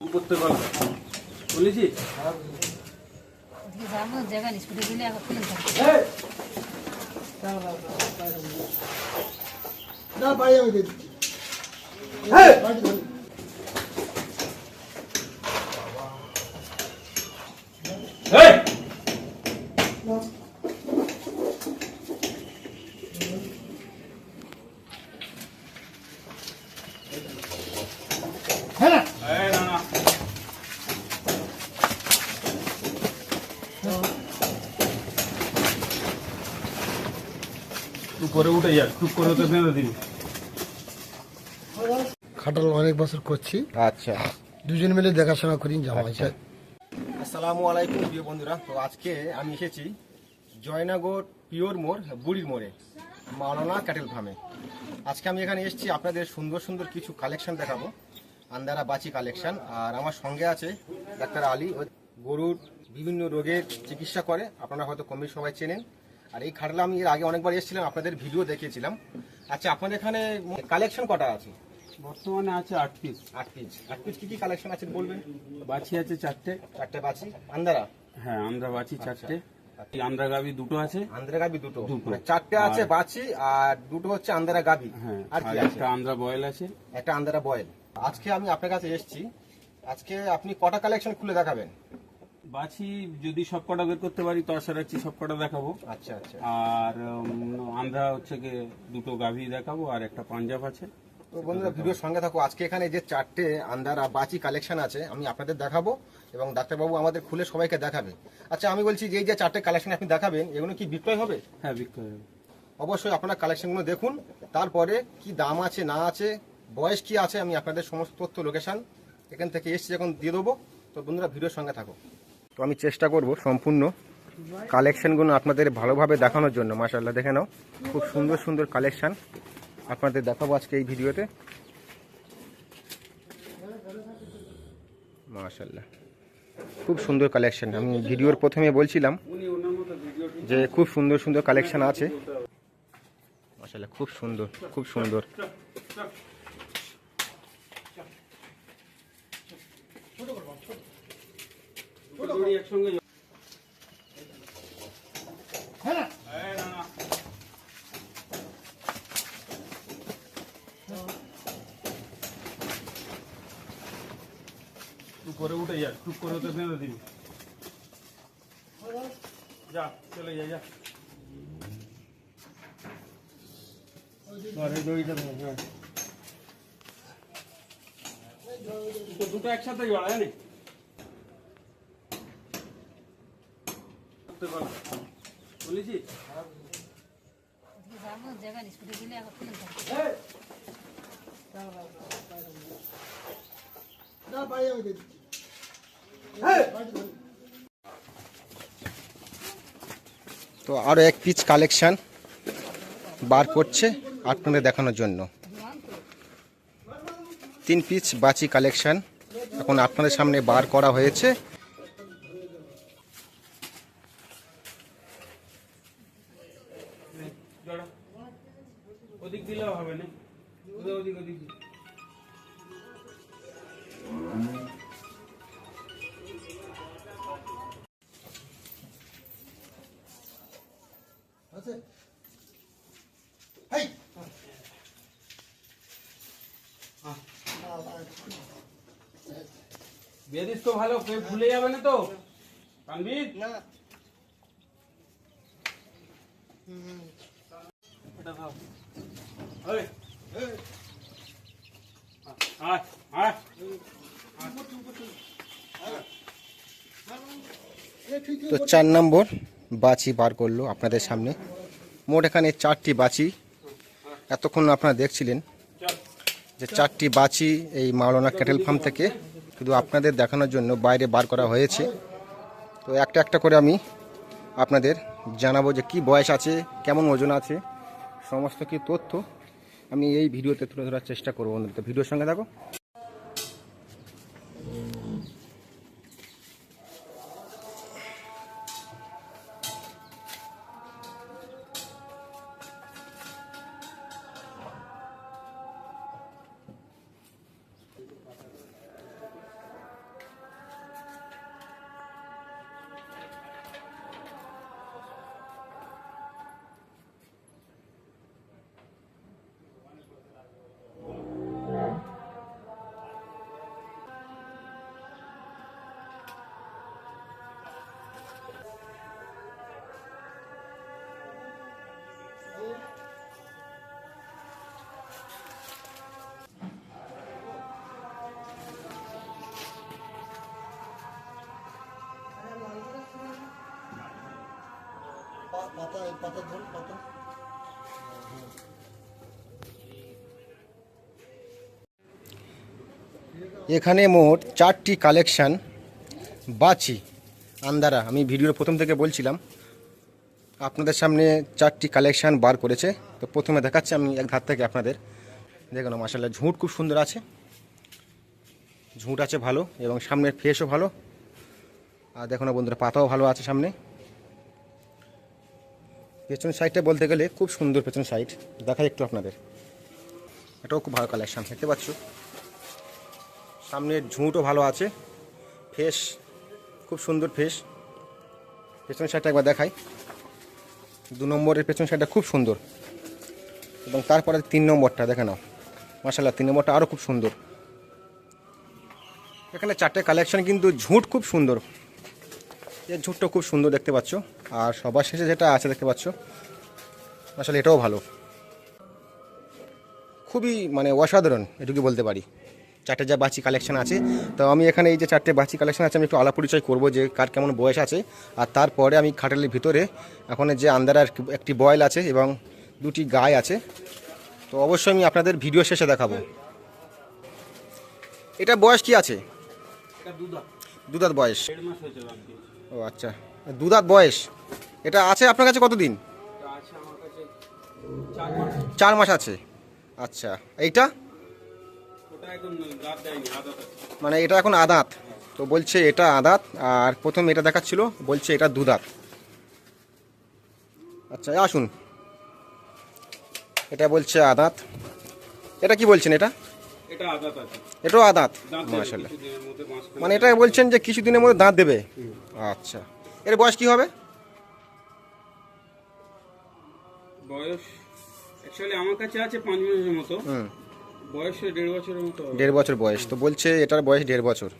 করতে পারব বলেছি ওদিকে যাব জায়গা নেই স্কুটি দিলে এখন খুলে যাবে না ভাই আমি দিয়ে দিচ্ছি বাড়ি ধরে। এই! হ্যাঁ না এই, না, না। উপরে উঠে যা টুক করে তো বেঁধে দিবি। খাটাল অনেক বছর করছি। আচ্ছা। দুজন মিলে দেখাশোনা করি জামাই আচ্ছা। আসসালামু আলাইকুম প্রিয় বন্ধুরা। তো আজকে আমি এসেছি জয়নগর পিওর মোড় বুড়ির মোড়ে মাওলানা ক্যাটেল ফার্মে। আজকে আমি এখানে এসেছি আপনাদের সুন্দর সুন্দর কিছু কালেকশন দেখাবো। আন্দারা বাচি কালেকশন আর আমার সঙ্গে আছে ডাক্তার আলী। ও গরুর বিভিন্ন রোগের চিকিৎসা করে আপনারা হয়তো কম বেশি সবাই চেনেন। আর এই খাটলা আমি এর আগে অনেকবার এসেছিলাম আপনাদের ভিডিও দেখিয়েছিলাম। আচ্ছা আপনাদের এখানে কালেকশন কটা আছে? বর্তমানে আছে আট পিস আট পিস আট পিস কি কি কালেকশন আছে বলবেন? বাছি আছে চারটে। চারটে বাছি। আন্দারা হ্যাঁ আমরা বাছি চারটে। এই আন্দ্রা গাবি দুটো আছে। আন্দ্রা গাবি দুটো। মানে চারটে আছে বাছি আর দুটো হচ্ছে আন্দারা গাবি। হ্যাঁ আর কি একটা আন্দ্রা বয়েল আছে। একটা আন্দারা বয়েল। আজকে আমি আপনার কাছে এসেছি। আজকে আপনি কটা কালেকশন খুলে দেখাবেন? বাছি যদি সব কটা বের করতে পারি তো আশা রাখছি সব কটা দেখাবো। আচ্ছা আচ্ছা। আর আমরা হচ্ছে গিয়ে দুটো গাভি দেখাবো আর একটা পাঞ্জাব আছে। তো বন্ধুরা ভিডিওর সঙ্গে থাকো। আজকে এখানে যে চারটে আন্দারা বাচি কালেকশন আছে আমি আপনাদের দেখাবো এবং ডাক্তারবাবু আমাদের খুলে সবাইকে দেখাবে। আচ্ছা আমি বলছি যে এই যে চারটে কালেকশন আপনি দেখাবেন এগুলো কি বিক্রয় হবে? হ্যাঁ বিক্রয় হবে। অবশ্যই আপনারা কালেকশনগুলো দেখুন। তারপরে কি দাম আছে না আছে বয়স কি আছে আমি আপনাদের সমস্ত তথ্য লোকেশন এখান থেকে এসছি যখন দিয়ে দেবো। তো বন্ধুরা ভিডিওর সঙ্গে থাকো। তো আমি চেষ্টা করব সম্পূর্ণ কালেকশানগুলো আপনাদের ভালোভাবে দেখানোর জন্য মাশাল্লাহ দেখে নাও, খুব সুন্দর সুন্দর কালেকশান আপনাদের দেখাবো আজকে এই ভিডিওতে। মাশাল্লাহ খুব সুন্দর কালেকশান। আমি ভিডিওর প্রথমে বলছিলাম যে খুব সুন্দর সুন্দর কালেকশান আছে। মাশাল্লাহ খুব সুন্দর খুব সুন্দর। দুটোই একসঙ্গে হ্যাঁ না না, না। উপরে উঠে যা টুক করে তো বেঁধে দিবি যা চলে যা যা ঘরে দড়িটা ধর। দুটো একসাথে জড়া জানি করতে পারব বলেছি ওদিকে যাব জায়গা নেই স্কুটি দিলে এখন খুলে যাবে না ভাই আমি দিয়ে দিচ্ছি বাড়ি ধরে। তো আরও এক পিচ কালেকশন বার করছে আপনাদের দেখানোর জন্য। তিন পিচ বাচি কালেকশন এখন আপনাদের সামনে বার করা হয়েছে। বেদিস তো ভালো কেউ ভুলে যাবে না তো। কানবির না। এটা খাও ওই আয় আয়। তো চার নম্বর বাচি বার করল আপনাদের সামনে। মোট এখানে চারটি বাচি। এতক্ষণ আপনারা দেখছিলেন যে চারটি বাছি এই মাওলানা ক্যাটেল ফার্ম থেকে, শুধু আপনাদের দেখানোর জন্য বাইরে বার করা হয়েছে। তো একটা একটা করে আমি আপনাদের জানাব যে কি বয়স আছে, কেমন ওজন আছে, সমস্ত কি তথ্য আমি এই ভিডিওতে তুলে ধরার চেষ্টা করব বন্ধুরা। ভিডিওর সঙ্গে থাকো। পাতা পাতা ধর পাতা। এখানে মোট চারটি কালেকশান বাছি। আন্দারা, আমি ভিডিওর প্রথম থেকে বলছিলাম, আপনাদের সামনে চারটি কালেকশান বার করেছে। তো প্রথমে দেখাচ্ছি আমি এক ধার থেকে আপনাদের। দেখুন মাসাল্লাহ ঝুঁট খুব সুন্দর আছে। ঝুঁট আছে ভালো এবং সামনের ফেসও ভালো। আর দেখুন না বন্ধুরা, পাতাও ভালো আছে সামনে। পেছন সাইডটা বলতে গেলে খুব সুন্দর পেছন সাইড দেখাই একটু আপনাদের। এটাও খুব ভালো কালেকশান দেখতে পাচ্ছ? সামনের ঝুঁটও ভালো আছে। ফেস খুব সুন্দর ফেস পেছন সাইডটা একবার দেখাই। দু নম্বরের পেছন সাইডটা খুব সুন্দর। এবং তারপরে তিন নম্বরটা, দেখে নাও। মাসাল্লাহ তিন নম্বরটা আরও খুব সুন্দর। এখানে চারটে কালেকশন কিন্তু ঝুঁট খুব সুন্দর। এর ঝুঁটটা খুব সুন্দর দেখতে পাচ্ছ। আর সবার শেষে যেটা আছে দেখতে পাচ্ছ আসলে এটাও ভালো। খুবই মানে অসাধারণ এটুকু বলতে পারি। চারটে যা বাচ্চি কালেকশন আছে তো আমি এখানে এই যে চারটে বাচ্চি কালেকশন আছে আমি একটু আলাপ পরিচয় করব যে কার কেমন বয়স আছে। আর তারপরে আমি খাটালের ভিতরে এখন যে আন্দারার একটি বয়েল আছে এবং দুটি গায়ে আছে। তো অবশ্যই আমি আপনাদের ভিডিও শেষে দেখাবো। এটা বয়স কি আছে? দুদাত। বয়স। ও আচ্ছা। দুদাত বয়স। এটা আছে আপনার কাছে কতদিন? চার মাস আছে। আচ্ছা। এইটা? মানে এটা এখন আদাত। তো বলছে এটা আদাত, আর প্রথম এটা দেখাচ্ছিল, বলছে এটা দুদাত। আচ্ছা আসুন। এটা বলছে আদাত। এটা কি বলছেন এটা? এটা আদাত আছে। এটাও আদাত? মানে এটা বলছেন যে কিছুদিনের মধ্যে দাঁত দেবে? আচ্ছা। এর বয়স কি হবে? বয়স অ্যাকচুয়ালি আমার কাছে আছে পাঁচ মাসের মতো। হুম। বয়স দেড় বছরের মতো দেড় বছর বয়স। তো বলছে এটার বয়স দেড় বছর।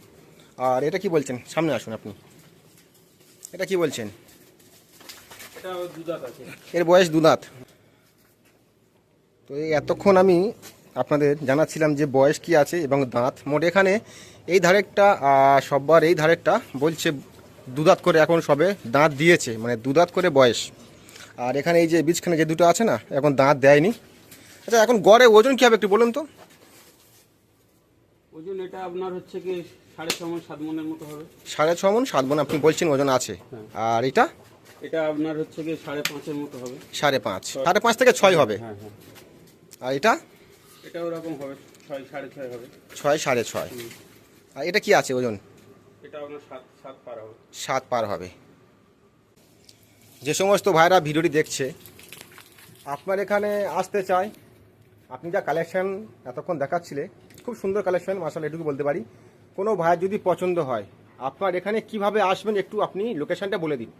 আর এটা কি বলছেন? সামনে আসুন আপনি। এটা কি বলছেন? এর বয়স দু দাঁত তো এই এতক্ষণ আমি আপনাদের জানাচ্ছিলাম যে বয়স কি আছে এবং দাঁত। মোট এখানে এই ধারেরটা সববার এই ধারেরটা বলছে দু দাঁত করে এখন সবে দাঁত দিয়েছে মানে দু দাঁত করে বয়স। আর এখানে এই যে বীজখানে যে দুটো আছে না এখন দাঁত দেয়নি। আচ্ছা এখন গড়ে ওজন কী হবে একটু বলুন তো? ওজন এটা আপনার হচ্ছে কি সাড়ে ছ মন সাত মনের মতো হবে। সাড়ে ছ মন সাত মন আপনি বলছেন ওজন আছে। আর এটা? এটা আপনার হচ্ছে কি সাড়ে পাঁচের মতো হবে। সাড়ে পাঁচ। সাড়ে পাঁচ থেকে ছয় হবে। হ্যাঁ হ্যাঁ। আর এটা? এটা ওরকম হবে ছয় সাড়ে ছয় হবে। ছয় সাড়ে ছয়। আর এটা কি আছে ওজন? এটা আপনার সাত সাত পার হবে। সাত পার হবে। যে সমস্ত ভাইরা ভিডিওটি দেখছে আপনার এখানে আসতে চায় আপনি যা কালেকশন এতক্ষণ দেখাচ্ছিলে খুব সুন্দর কালেকশন মাসাল এটুকু বলতে পারি। কোনো ভাইয়ের যদি পছন্দ হয় আপনার এখানে কীভাবে আসবেন একটু আপনি লোকেশনটা বলে দিন।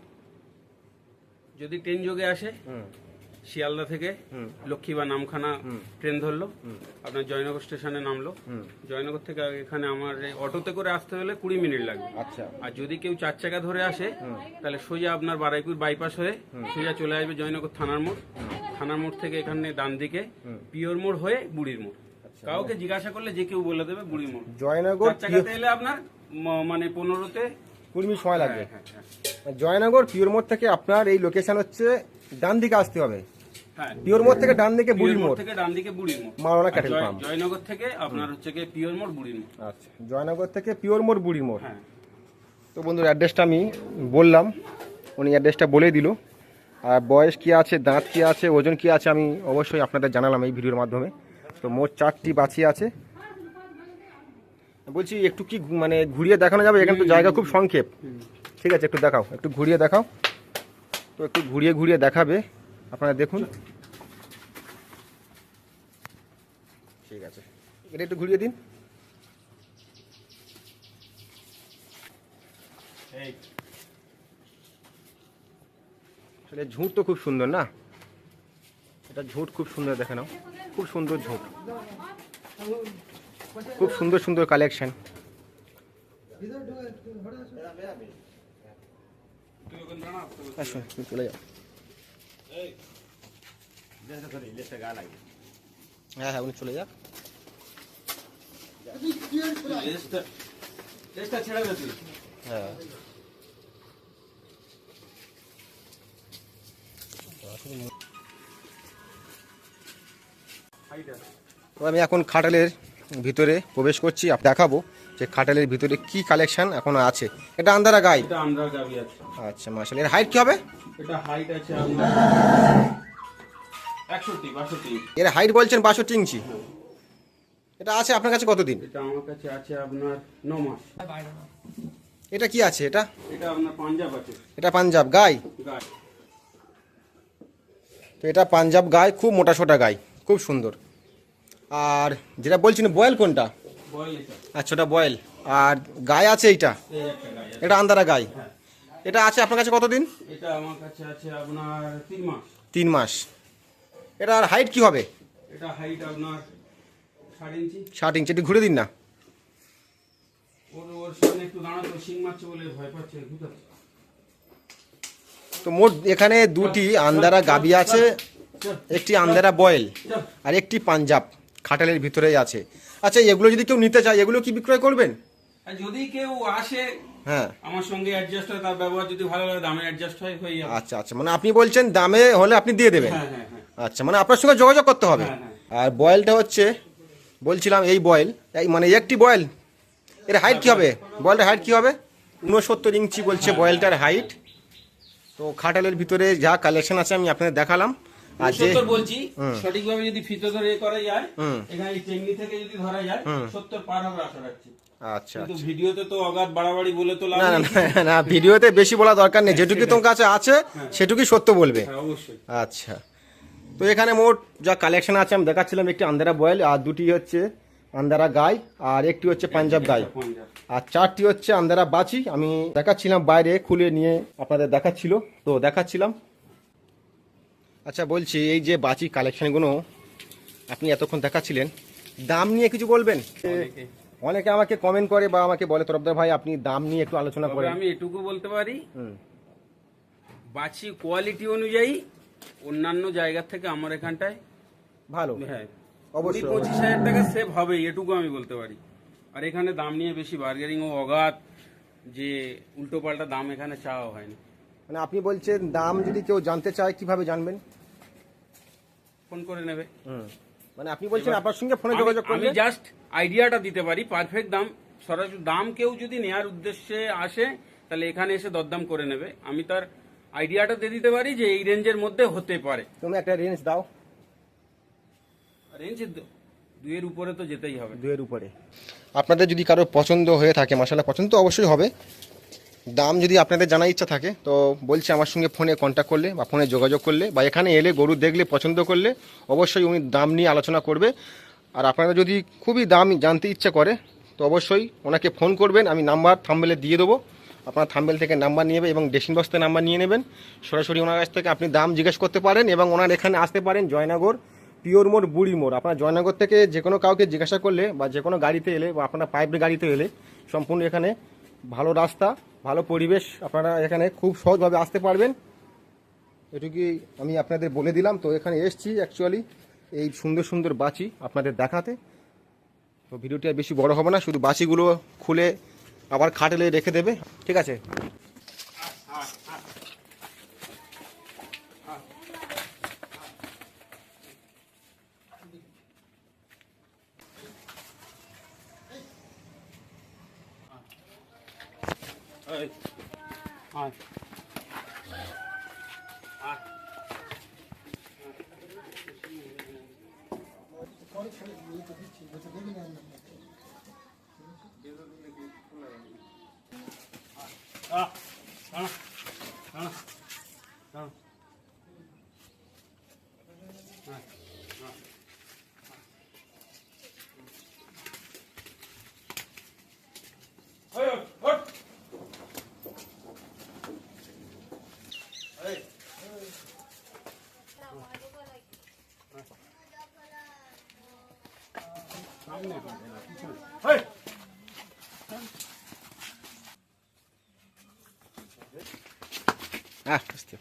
যদি ট্রেন যোগে আসে শিয়ালদা থেকে লক্ষ্মী বা নামখানা ট্রেন ধরলো। আপনার জয়নগর স্টেশনে নামলো। জয়নগর থেকে এখানে আমার অটোতে করে আসতে হলে কুড়ি মিনিট লাগবে। আচ্ছা। আর যদি কেউ চার চাকা ধরে আসে তাহলে সোজা আপনার বারাইপুর বাইপাস হয়ে সোজা চলে আসবে জয়নগর থানার মোড়। থানার মোড় থেকে এখানে ডান দিকে পিওর মোড় হয়ে বুড়ির মোড়। কাউকে জিজ্ঞাসা করলে যে কেউ বলে দেবে বুড়ির মোড়। জয়নগর চার চাকাতে এলে আপনার মানে পনেরোতে কুড়ি মিনিট সময় লাগবে। হ্যাঁ হ্যাঁ জয়নগর পিওর মোড় থেকে আপনার এই লোকেশন হচ্ছে ডান দিকে আসতে হবে। হ্যাঁ পিওর মোড় থেকে ডান দিকে বুড়ির মোড় থেকে ডান দিকে বুড়ির মোড়। মাওলানা ক্যাটেল ফার্ম জয়নগর থেকে আপনার হচ্ছে গিয়ে পিওর মোড় বুড়ির মোড়। আচ্ছা জয়নগর থেকে পিওর মোড় বুড়ির মোড়। হ্যাঁ। তো বন্ধুর অ্যাড্রেসটা আমি বললাম। উনি অ্যাড্রেসটা বলে দিল। আর বয়স কি আছে দাঁত কি আছে ওজন কি আছে আমি অবশ্যই আপনাদের জানালাম এই ভিডিওর মাধ্যমে। তো মোট চারটি বাছি আছে। বলছি একটু কি মানে ঘুরিয়ে দেখানো যাবে? এখানে তো জায়গা খুব সংক্ষেপ। ঠিক আছে একটু দেখাও একটু ঘুরিয়ে দেখাও। তো একটু ঘুরিয়ে ঘুরিয়ে দেখাবে। আপনারা দেখুন। ঠিক আছে। এটা একটু ঘুরিয়ে দিন। আসলে ঝুঁট তো খুব সুন্দর না? এটা ঝুঁট খুব সুন্দর দেখে নাও। খুব সুন্দর ঝুঁট। খুব সুন্দর সুন্দর কালেকশন আসুন চলে যাও। হ্যাঁ হ্যাঁ উনি চলে যাক। হ্যাঁ। আমি এখন খাটালের ভিতরে প্রবেশ করছি দেখাবো। যে খাটালের ভিতরে কি কালেকশন এখনও আছে? এটা আন্দারা গাই? এটা গাবি আছে। আচ্ছা মার্শাল এর হাইট কি হবে? এটা হাইট আছে আপনার একষট্টি বাষট্টি। এর হাইট বলছেন বাষট্টি ইঞ্চি। এটা আছে আপনার কাছে কতদিন? এটা আমার কাছে আছে আপনার ন মাস। এটা কি আছে এটা? এটা আপনার পাঞ্জাব আছে। এটা পাঞ্জাব গাই? গাছ তো এটা পাঞ্জাব গাই খুব মোটা সোটা গাই খুব সুন্দর। আর যেটা বলছেন বয়েল কোনটা? আচ্ছা ওটা বয়েল। আর গায়ে আছে এইটা? এটা আন্দারা গাই? হ্যাঁ। এটা আছে আপনার কাছে কতদিন? এটা আমার কাছে আছে আপনার তিন মাস। তিন মাস। এটা আর হাইট কি হবে? এটা হাইট আপনার ইঞ্চি। ষাট ইঞ্চি একটু ঘুরে দিন না। ওর ওর সামনে একটু দাঁড়াতো শিং মারছে বলে ভয় পাচ্ছে তো মোট এখানে দুটি আন্দারা গাবি আছে একটি আন্দারা বয়েল আর একটি পাঞ্জাব। খাটালের ভিতরেই আছে। আচ্ছা এগুলো যদি কেউ নিতে চায় এগুলো কি বিক্রয় করবেন? যদি কেউ আসে হ্যাঁ। আমার সঙ্গে অ্যাডজাস্ট হয় তার ব্যবহার যদি ভালো লাগে দামে অ্যাডজাস্ট হয় হয়ে যাবে। আচ্ছা আচ্ছা মানে আপনি বলছেন দামে হলে আপনি দিয়ে দেবেন? হ্যাঁ হ্যাঁ হ্যাঁ। আচ্ছা মানে আপনার সঙ্গে যোগাযোগ করতে হবে। আর বয়েলটা হচ্ছে বলছিলাম এই বয়েল এই মানে একটি বয়েল। এর হাইট কি হবে? বয়েলটার হাইট কি হবে? উনসত্তর ইঞ্চি বলছে বয়েলটার হাইট তো খাটালের ভিতরে যা কালেকশন আছে আমি আপনাদের দেখালাম। সত্তর বলছি। সঠিকভাবে যদি ফিতে ধরে করা যায় এখানে টেঙ্গি থেকে যদি ধরা যায় সত্তর পার হবে আশা রাখছি। আচ্ছা ভিডিওতে তো অগাধ বাড়াবাড়ি বলে তো না না না, না ভিডিওতে বেশি বলা দরকার নেই। যেটুকু তোমার কাছে আছে সেটুকুই সত্য বলবে। হ্যাঁ অবশ্যই। আচ্ছা। তো এখানে মোট যা কালেকশন আছে আমি দেখাচ্ছিলাম একটি আন্দারা বয়েল আর দুটি হচ্ছে আন্দারা গাই আর একটি হচ্ছে পাঞ্জাব গাই। আর চারটি হচ্ছে আন্দারা বাচি আমি দেখাচ্ছিলাম বাইরে খুলে নিয়ে আপনাদের দেখাচ্ছিল। তো দেখাচ্ছিলাম। আচ্ছা বলছি এই যে বাচি কালেকশনগুলো আপনি এতক্ষণ দেখাচ্ছিলেন দাম নিয়ে কিছু বলবেন? অনেকে। আমাকে কমেন্ট করে বা আমাকে বলে তরফদার ভাই আপনি দাম নিয়ে একটু আলোচনা করেন। আমি এটুকু বলতে পারি বাছি কোয়ালিটি অনুযায়ী অন্যান্য জায়গার থেকে আমার এখানটায় ভালো। হ্যাঁ অবশ্যই। পঁচিশ হাজার টাকা সেভ হবে এটুকু আমি বলতে পারি। আর এখানে দাম নিয়ে বেশি বার্গেনিং ও অগাধ যে উল্টো পাল্টা দাম এখানে চাওয়া হয়নি মানে আপনি বলছেন দাম যদি কেউ জানতে চায় কীভাবে জানবেন? ফোন করে নেবে। হুম। মানে আপনি বলছেন আপনার সঙ্গে ফোনে যোগাযোগ আমি করলে জাস্ট আইডিয়াটা দিতে পারি পারফেক্ট দাম সরাসরি দাম কেউ যদি নেয়ার উদ্দেশ্যে আসে তাহলে এখানে এসে দরদাম করে নেবে। আমি তার আইডিয়াটা দিয়ে দিতে পারি যে এই রেঞ্জের মধ্যে হতে পারে। তুমি একটা রেঞ্জ দাও। রেঞ্জ দুইয়ের উপরে তো যেতেই হবে। দুয়ের উপরে। আপনাদের যদি কারও পছন্দ হয়ে থাকে মশালা পছন্দ তো অবশ্যই হবে। দাম যদি আপনাদের জানার ইচ্ছা থাকে, তো বলছি আমার সঙ্গে ফোনে কন্ট্যাক্ট করলে বা ফোনে যোগাযোগ করলে বা এখানে এলে গরু দেখলে পছন্দ করলে অবশ্যই উনি দাম নিয়ে আলোচনা করবে। আর আপনারা যদি খুবই দাম জানতে ইচ্ছা করে, তো অবশ্যই ওনাকে ফোন করবেন, আমি নাম্বার থাম্বেলে দিয়ে দেবো। আপনার থাম্বেল থেকে নাম্বার নিয়ে এবং ডেসিন বক্সতে নাম্বার নিয়ে নেবেন। সরাসরি ওনার কাছ থেকে আপনি দাম জিজ্ঞেস করতে পারেন এবং ওনার এখানে আসতে পারেন জয়নগর পিওর মোড়, বুড়ি মোড়। আপনার জয়নগর থেকে যে কোনো কাউকে জিজ্ঞাসা করলে বা যে কোনো গাড়িতে এলে বা আপনার পাইপের গাড়িতে এলে সম্পূর্ণ এখানে ভালো রাস্তা, ভালো পরিবেশ আপনারা এখানে খুব সহজভাবে আসতে পারবেন। এটুকুই আমি আপনাদের বলে দিলাম। তো এখানে এসছি অ্যাকচুয়ালি এই সুন্দর সুন্দর বাচি আপনাদের দেখাতে। তো ভিডিওটি আর বেশি বড় হবে না, শুধু বাচিগুলো খুলে আবার খাটেলে রেখে দেবে। ঠিক আছে এই, আয়। আয়। আহ, আহ, আহ, আহ। আয়, আয়। ওই, ওই, ওঠ। এই। সামনে এখন, পিছনে। এই। হ্যাঁ বুঝতে।